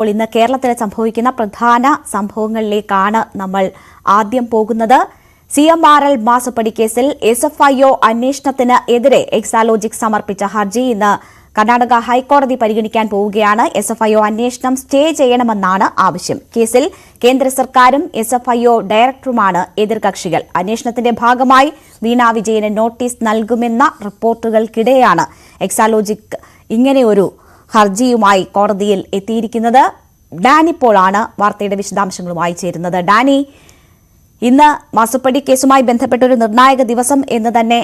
അപ്പോൾ ഇന്ന് കേരളത്തിൽ സംഭവിക്കുന്ന പ്രധാന സംഭവങ്ങളിലേക്കാണ് നമ്മൾ ആദ്യം പോകുന്നത്. സി എം ആർ എൽ മാസപ്പടി കേസിൽ എസ് എഫ് ഐ ഒ അന്വേഷണത്തിന് എതിരെ എക്സാലോജിക് സമർപ്പിച്ച ഹർജി ഇന്ന് കർണാടക ഹൈക്കോടതി പരിഗണിക്കാൻ പോവുകയാണ്. എസ് എഫ് ഐ ഒ അന്വേഷണം സ്റ്റേ ചെയ്യണമെന്നാണ് ആവശ്യം. കേസിൽ കേന്ദ്ര സർക്കാരും എസ് എഫ് ഐ ഒ ഡയറക്ടറുമാണ് എതിർകക്ഷികൾ. അന്വേഷണത്തിന്റെ ഭാഗമായി വീണ വിജയന് നോട്ടീസ് നൽകുമെന്ന റിപ്പോർട്ടുകൾക്കിടെയാണ് എക്സാലോജിക് ഇങ്ങനെയൊരു ഹർജിയുമായി കോടതിയിൽ എത്തിയിരിക്കുന്നത് ഡാനി പോളാണ്. വാർത്തയുടെ വിശദാംശങ്ങളുമായി ചേരുന്നത് ഡാനി ഇന്ന് മാസപ്പടി കേസുമായി ബന്ധപ്പെട്ട ഒരു നിർണായക ദിവസം എന്ന് തന്നെ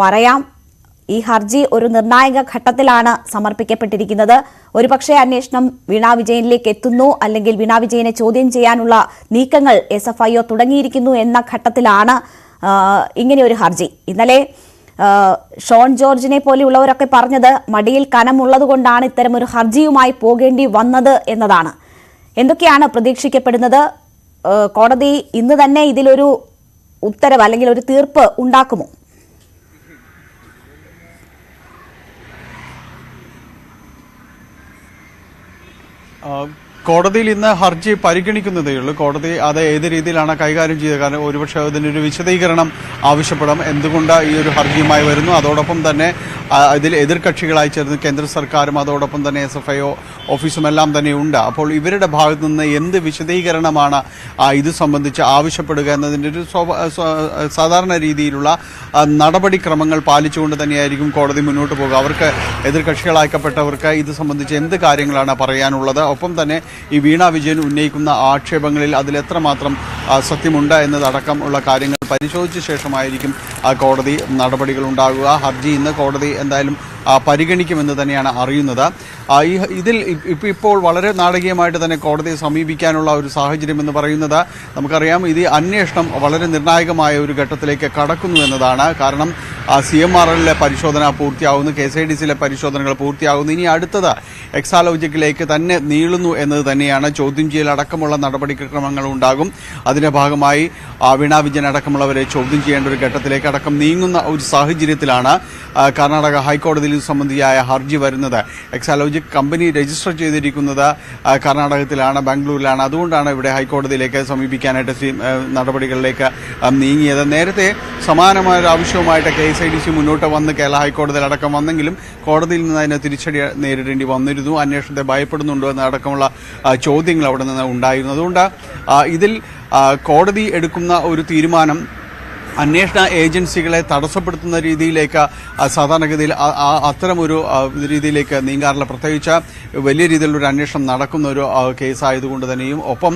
പറയാം. ഈ ഹർജി ഒരു നിർണായക ഘട്ടത്തിലാണ് സമർപ്പിക്കപ്പെട്ടിരിക്കുന്നത്. ഒരുപക്ഷെ അന്വേഷണം വീണാ വിജയനിലേക്ക് എത്തുന്നു അല്ലെങ്കിൽ വീണാ വിജയനെ ചോദ്യം ചെയ്യാനുള്ള നീക്കങ്ങൾ എസ് എഫ് ഐ ഒ തുടങ്ങിയിരിക്കുന്നു എന്ന ഘട്ടത്തിലാണ് ഇങ്ങനെ ഇങ്ങനെയൊരു ഹർജി. ഇന്നലെ ഷോൺ ജോർജിനെ പോലെയുള്ളവരൊക്കെ പറഞ്ഞത് മടിയിൽ കനമുള്ളത് കൊണ്ടാണ് ഇത്തരമൊരു ഹർജിയുമായി പോകേണ്ടി വന്നത് എന്നതാണ്. എന്തൊക്കെയാണ് പ്രതീക്ഷിക്കപ്പെടുന്നത്? കോടതി ഇന്ന് തന്നെ ഇതിലൊരു ഉത്തരവ് അല്ലെങ്കിൽ ഒരു തീർപ്പ് ഉണ്ടാക്കുമോ? ആ, കോടതിയിൽ ഇന്ന് ഹർജി പരിഗണിക്കുന്നതേ ഉള്ളൂ. കോടതി അത് ഏത് രീതിയിലാണ് കൈകാര്യം ചെയ്തത്? കാരണം ഒരുപക്ഷെ അതിനൊരു വിശദീകരണം ആവശ്യപ്പെടാം. എന്തുകൊണ്ട് ഈ ഒരു ഹർജിയുമായി വരുന്നു? അതോടൊപ്പം തന്നെ ആ, ഇതിൽ എതിർകക്ഷികളായി ചേർന്ന് കേന്ദ്ര സർക്കാരും അതോടൊപ്പം തന്നെ എസ് എഫ് ഐ ഓഫീസുമെല്ലാം തന്നെ ഉണ്ട്. അപ്പോൾ ഇവരുടെ ഭാഗത്തു നിന്ന് എന്ത് വിശദീകരണമാണ് ഇത് സംബന്ധിച്ച് ആവശ്യപ്പെടുക എന്നതിന്റെ ഒരു സാധാരണ രീതിയിലുള്ള നടപടിക്രമങ്ങൾ പാലിച്ചുകൊണ്ട് തന്നെയായിരിക്കും കോടതി മുന്നോട്ട് പോകുക. അവർക്ക് എതിർകക്ഷികളാക്കപ്പെട്ടവർക്ക് ഇത് സംബന്ധിച്ച് എന്ത് കാര്യങ്ങളാണ് പറയാനുള്ളത്? ഒപ്പം തന്നെ ഈ വീണ വിജയൻ ഉന്നയിക്കുന്ന ആക്ഷേപങ്ങളിൽ അതിലെത്രമാത്രം സത്യമുണ്ട് എന്നതടക്കം ഉള്ള കാര്യങ്ങൾ പരിശോധിച്ച ശേഷമായിരിക്കും കോടതി നടപടികൾ ഉണ്ടാകുക. ഹർജി ഇന്ന് കോടതി എന്തായാലും പരിഗണിക്കുമെന്ന് തന്നെയാണ് അറിയുന്നത്. ഇതിൽ ഇപ്പ- ഇപ്പ- ഇപ്പോൾ വളരെ നാടകീയമായിട്ട് തന്നെ കോടതിയെ സമീപിക്കാനുള്ള ഒരു സാഹചര്യം എന്ന് പറയുന്നത് നമുക്കറിയാം. ഇത് അന്വേഷണം വളരെ നിർണായകമായ ഒരു ഘട്ടത്തിലേക്ക് കടക്കുന്നു എന്നതാണ്. കാരണം സി എം ആർ എല്ലിലെ പരിശോധന പൂർത്തിയാകുന്നു കെ എസ് ഐ ഡി സിയിലെ പരിശോധനകൾ പൂർത്തിയാകുന്നു ഇനി അടുത്തത് എക്സാലോജിക്കിലേക്ക് തന്നെ നീളുന്നു എന്നത് തന്നെയാണ്. ചോദ്യം ചെയ്യലടക്കമുള്ള നടപടിക്രമങ്ങൾ ഉണ്ടാകും. അതിന്റെ ഭാഗമായി വീണ വിജയൻ അടക്കമുള്ളവരെ ചോദ്യം ചെയ്യേണ്ട ഒരു ഘട്ടത്തിലേക്ക് അടക്കം നീങ്ങുന്ന ഒരു സാഹചര്യത്തിലാണ് കർണാടക ഹൈക്കോടതിയിൽ ഇത് സംബന്ധിയായ ഹർജി വരുന്നത്. എക്സാലോജിക് കമ്പനി രജിസ്റ്റർ ചെയ്തിരിക്കുന്നത് കർണാടകത്തിലാണ് ബാംഗ്ലൂരിലാണ്. അതുകൊണ്ടാണ് ഇവിടെ ഹൈക്കോടതിയിലേക്ക് സമീപിക്കാനായിട്ട് നടപടികളിലേക്ക് നീങ്ങിയത്. നേരത്തെ സമാനമായ ഒരു ആവശ്യവുമായിട്ട് K S I D C മുന്നോട്ട് വന്ന് കേരള ഹൈക്കോടതിയിൽ അടക്കം വന്നെങ്കിലും കോടതിയിൽ നിന്ന് അതിനെ തിരിച്ചടി നേരിടേണ്ടി വന്നിരുന്നു. അന്വേഷണത്തെ ഭയപ്പെടുന്നുണ്ടോ എന്നടക്കമുള്ള ചോദ്യങ്ങൾ അവിടെ നിന്ന് ഉണ്ടായിരുന്നു. അതുകൊണ്ട് ഇതിൽ കോടതി എടുക്കുന്ന ഒരു തീരുമാനം അന്വേഷണ ഏജൻസികളെ തടസ്സപ്പെടുത്തുന്ന രീതിയിലേക്ക് സാധാരണഗതിയിൽ അത്തരം ഒരു രീതിയിലേക്ക് നീങ്ങാറില്ല. പ്രത്യേകിച്ച് വലിയ രീതിയിലുള്ള ഒരു അന്വേഷണം നടക്കുന്ന ഒരു കേസായതുകൊണ്ട് തന്നെയും. ഒപ്പം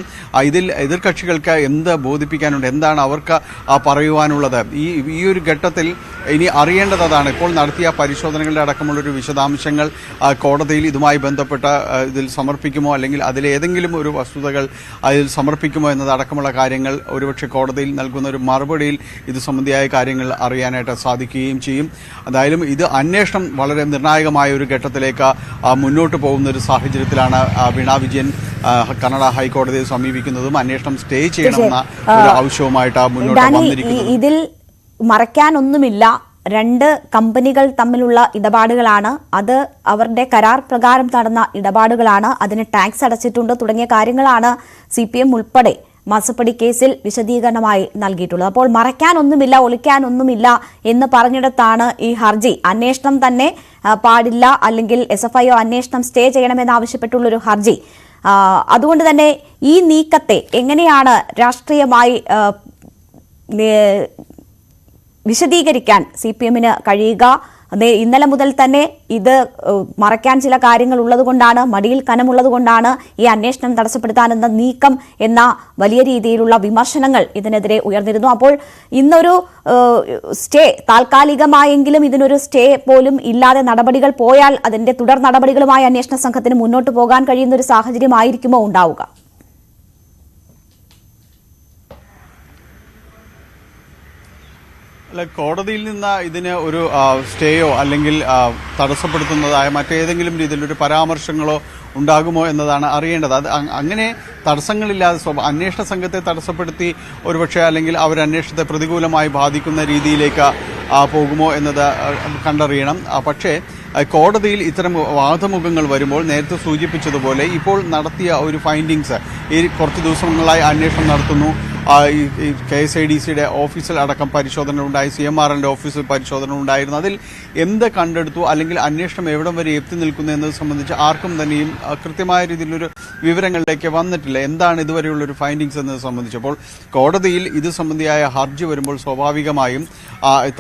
ഇതിൽ ഇതിൽ എതിർകക്ഷികൾക്ക് എന്ത് ബോധിപ്പിക്കാനുണ്ട് എന്താണ് അവർക്ക് പറയുവാനുള്ളത്? ഈ ഈ ഒരു ഘട്ടത്തിൽ ഇനി അറിയേണ്ടത് അതാണ്. ഇപ്പോൾ നടത്തിയ പരിശോധനകളുടെ അടക്കമുള്ളൊരു വിശദാംശങ്ങൾ കോടതിയിൽ ഇതുമായി ബന്ധപ്പെട്ട ഇതിൽ സമർപ്പിക്കുമോ അല്ലെങ്കിൽ അതിലേതെങ്കിലും ഒരു വസ്തുതകൾ അതിൽ സമർപ്പിക്കുമോ എന്നതടക്കമുള്ള കാര്യങ്ങൾ ഒരുപക്ഷെ കോടതിയിൽ നൽകുന്ന ഒരു മറുപടിയിൽ ഇത് സംബന്ധിയായ കാര്യങ്ങൾ അറിയാനായിട്ട് സാധിക്കുകയും ചെയ്യും. എന്തായാലും ഇത് അന്വേഷണം വളരെ നിർണായകമായ ഒരു ഘട്ടത്തിലേക്ക് മുന്നോട്ട് പോകുന്ന ഒരു സാഹചര്യത്തിലാണ് വീണാ വിജയൻ കന്നഡ ഹൈക്കോടതിയെ സമീപിക്കുന്നതും അന്വേഷണം സ്റ്റേ ചെയ്യണമെന്ന ഒരു ആവശ്യവുമായിട്ട് മുന്നോട്ട് വന്നിരിക്കുന്നത് ഇതിൽ മറയ്ക്കാനൊന്നുമില്ല. രണ്ട് കമ്പനികൾ തമ്മിലുള്ള ഇടപാടുകളാണ്. അത് അവരുടെ കരാർ പ്രകാരം നടന്ന ഇടപാടുകളാണ്. അതിന് ടാക്സ് അടച്ചിട്ടുണ്ട് തുടങ്ങിയ കാര്യങ്ങളാണ് സി പി എം ഉൾപ്പെടെ. മാസപ്പടി കേസിൽ വിശദീകരണമായി നൽകിയിട്ടുള്ളത്. അപ്പോൾ മറയ്ക്കാനൊന്നുമില്ല ഒളിക്കാനൊന്നുമില്ല എന്ന് പറഞ്ഞിടത്താണ് ഈ ഹർജി. അന്വേഷണം തന്നെ പാടില്ല അല്ലെങ്കിൽ എസ് എഫ് ഐ ഒ അന്വേഷണം സ്റ്റേ ചെയ്യണമെന്നാവശ്യപ്പെട്ടുള്ളൊരു ഹർജി. അതുകൊണ്ട് തന്നെ ഈ നീക്കത്തെ എങ്ങനെയാണ് രാഷ്ട്രീയമായി വിശദീകരിക്കാൻ സി പി എമ്മിന് കഴിയുക? ഇന്നലെ മുതൽ തന്നെ ഇത് മറയ്ക്കാൻ ചില കാര്യങ്ങൾ ഉള്ളതുകൊണ്ടാണ് മടിയിൽ കനമുള്ളതുകൊണ്ടാണ് ഈ അന്വേഷണം തടസ്സപ്പെടുത്താനെന്ന നീക്കം എന്ന വലിയ രീതിയിലുള്ള വിമർശനങ്ങൾ ഇതിനെതിരെ ഉയർന്നിരുന്നു. അപ്പോൾ ഇന്നൊരു സ്റ്റേ താൽക്കാലികമായെങ്കിലും ഇതിനൊരു സ്റ്റേ പോലും ഇല്ലാതെ നടപടികൾ പോയാൽ അതിന്റെ തുടർ നടപടികളുമായി അന്വേഷണ സംഘത്തിന് മുന്നോട്ട് പോകാൻ കഴിയുന്ന ഒരു സാഹചര്യമായിരിക്കുമോ ഉണ്ടാവുക? അല്ല കോടതിയിൽ നിന്ന് ഇതിന് ഒരു സ്റ്റേയോ അല്ലെങ്കിൽ തടസ്സപ്പെടുത്തുന്നതായ മറ്റേതെങ്കിലും രീതിയിലൊരു പരാമർശങ്ങളോ ഉണ്ടാകുമോ എന്നതാണ് അറിയേണ്ടത്. അത് അങ്ങനെ തടസ്സങ്ങളില്ലാതെ സ്വഭാവം അന്വേഷണ സംഘത്തെ തടസ്സപ്പെടുത്തി ഒരുപക്ഷെ അല്ലെങ്കിൽ അവരന്വേഷണത്തെ പ്രതികൂലമായി ബാധിക്കുന്ന രീതിയിലേക്ക് പോകുമോ എന്നത് കണ്ടറിയണം. പക്ഷേ കോടതിയിൽ ഇത്തരം വാദമുഖങ്ങൾ വരുമ്പോൾ നേരത്തെ സൂചിപ്പിച്ചതുപോലെ ഇപ്പോൾ നടത്തിയ ഒരു ഫൈൻഡിങ്സ് ഈ കുറച്ച് ദിവസങ്ങളായി അന്വേഷണം നടത്തുന്നു. കെ എസ് ഐ ഡി സിയുടെ ഓഫീസിൽ അടക്കം പരിശോധന ഉണ്ടായി സി എം ആർ എന്റെ ഓഫീസിൽ പരിശോധന ഉണ്ടായിരുന്നു. അതിൽ എന്ത് കണ്ടെടുത്തു അല്ലെങ്കിൽ അന്വേഷണം എവിടം വരെ എത്തി നിൽക്കുന്നു എന്നത് സംബന്ധിച്ച് ആർക്കും തന്നെയും കൃത്യമായ രീതിയിലൊരു വിവരങ്ങളിലേക്ക് വന്നിട്ടില്ല. എന്താണ് ഇതുവരെയുള്ള ഒരു ഫൈൻഡിങ്സ് എന്നത് സംബന്ധിച്ചപ്പോൾ കോടതിയിൽ ഇത് സംബന്ധിയായ ഹർജി വരുമ്പോൾ സ്വാഭാവികമായും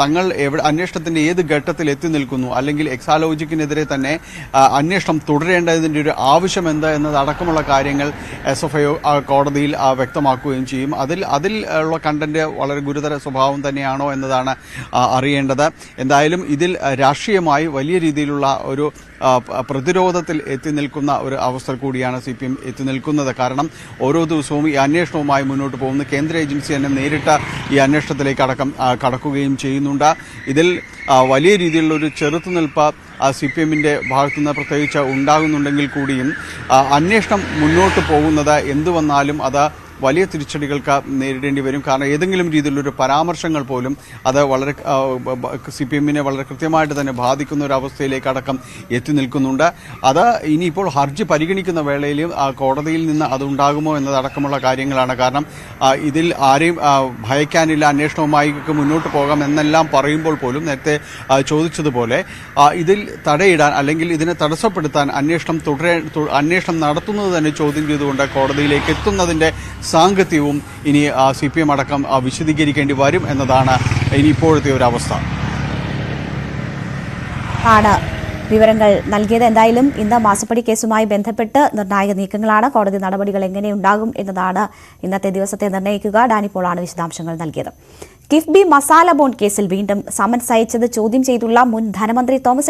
തങ്ങൾ എവിടെ അന്വേഷണത്തിന്റെ ഏത് ഘട്ടത്തിൽ എത്തി നിൽക്കുന്നു അല്ലെങ്കിൽ എക്സാലോജിക്കിനെതിരെ തന്നെ അന്വേഷണം തുടരേണ്ടതിന്റെ ഒരു ആവശ്യം എന്താ എന്നതടക്കമുള്ള കാര്യങ്ങൾ എസ് എഫ് ഐ കോടതിയിൽ വ്യക്തമാക്കുകയും ചെയ്യും. അതിൽ അതിൽ ഉള്ള കണ്ടന്റ് വളരെ ഗുരുതര സ്വഭാവം തന്നെയാണോ എന്നതാണ് അറിയേണ്ടത്. എന്തായാലും ഇതിൽ രാഷ്ട്രീയമായി വലിയ രീതിയിലുള്ള ഒരു പ്രതിരോധത്തിൽ എത്തി നിൽക്കുന്ന ഒരു അവസ്ഥ കൂടിയാണ് സി പി എം എത്തി നിൽക്കുന്നത്. കാരണം ഓരോ ദിവസവും ഈ അന്വേഷണവുമായി മുന്നോട്ട് പോകുന്ന കേന്ദ്ര ഏജൻസി തന്നെ നേരിട്ട് ഈ അന്വേഷണത്തിലേക്ക് അടക്കം കടക്കുകയും ചെയ്യുന്നുണ്ട്. ഇതിൽ വലിയ രീതിയിലുള്ള ഒരു ചെറുത്തുനിൽപ്പ് സി പി എമ്മിന്റെ ഭാഗത്തുനിന്ന് പ്രത്യേകിച്ച് ഉണ്ടാകുന്നുണ്ടെങ്കിൽ കൂടിയും അന്വേഷണം മുന്നോട്ട് പോകുന്നത് എന്തുവന്നാലും അത് വലിയ തിരിച്ചടികൾക്ക് നേരിടേണ്ടി വരും. കാരണം ഏതെങ്കിലും രീതിയിലൊരു പരാമർശങ്ങൾ പോലും അത് വളരെ സി പി എമ്മിനെ വളരെ കൃത്യമായിട്ട് തന്നെ ബാധിക്കുന്ന ഒരു അവസ്ഥയിലേക്ക് അടക്കം എത്തി നിൽക്കുന്നുണ്ട്. അത് ഇനിയിപ്പോൾ ഹർജി പരിഗണിക്കുന്ന വേളയിൽ കോടതിയിൽ നിന്ന് അതുണ്ടാകുമോ എന്നതടക്കമുള്ള കാര്യങ്ങളാണ്. കാരണം ഇതിൽ ആരെയും ഭയക്കാനില്ല അന്വേഷണവുമായി മുന്നോട്ട് പോകാം എന്നെല്ലാം പറയുമ്പോൾ പോലും നേരത്തെ ചോദിച്ചതുപോലെ ഇതിൽ തടയിടാൻ അല്ലെങ്കിൽ ഇതിനെ തടസ്സപ്പെടുത്താൻ അന്വേഷണം തുടരേ അന്വേഷണം നടത്തുന്നത് തന്നെ ചോദ്യം ചെയ്തുകൊണ്ട് കോടതിയിലേക്ക് എത്തുന്നതിന്റെ സാങ്കത്യവും ഇനി സി പി എം അടക്കം വിശദീകരിക്കേണ്ടി വരും എന്നതാണ് ഇനി ഇപ്പോഴത്തെ ഒരു അവസ്ഥ. ആണ് വിവരങ്ങൾ നൽകിയത്. എന്തായാലും ഇന്ന് മാസപ്പടി കേസുമായി ബന്ധപ്പെട്ട് നിർണായക നീക്കങ്ങളാണ്. കോടതി നടപടികൾ എങ്ങനെയുണ്ടാകും എന്നതാണ് ഇന്നത്തെ ദിവസത്തെ നിർണയിക്കുക ഡാനിപ്പോളാണ് വിശദാംശങ്ങൾ നൽകിയത്. കിഫ്ബി മസാല ബോൺ കേസിൽ വീണ്ടും സമൻസ് അയച്ചത് ചോദ്യം ചെയ്തുള്ള മുൻ ധനമന്ത്രി തോമസ്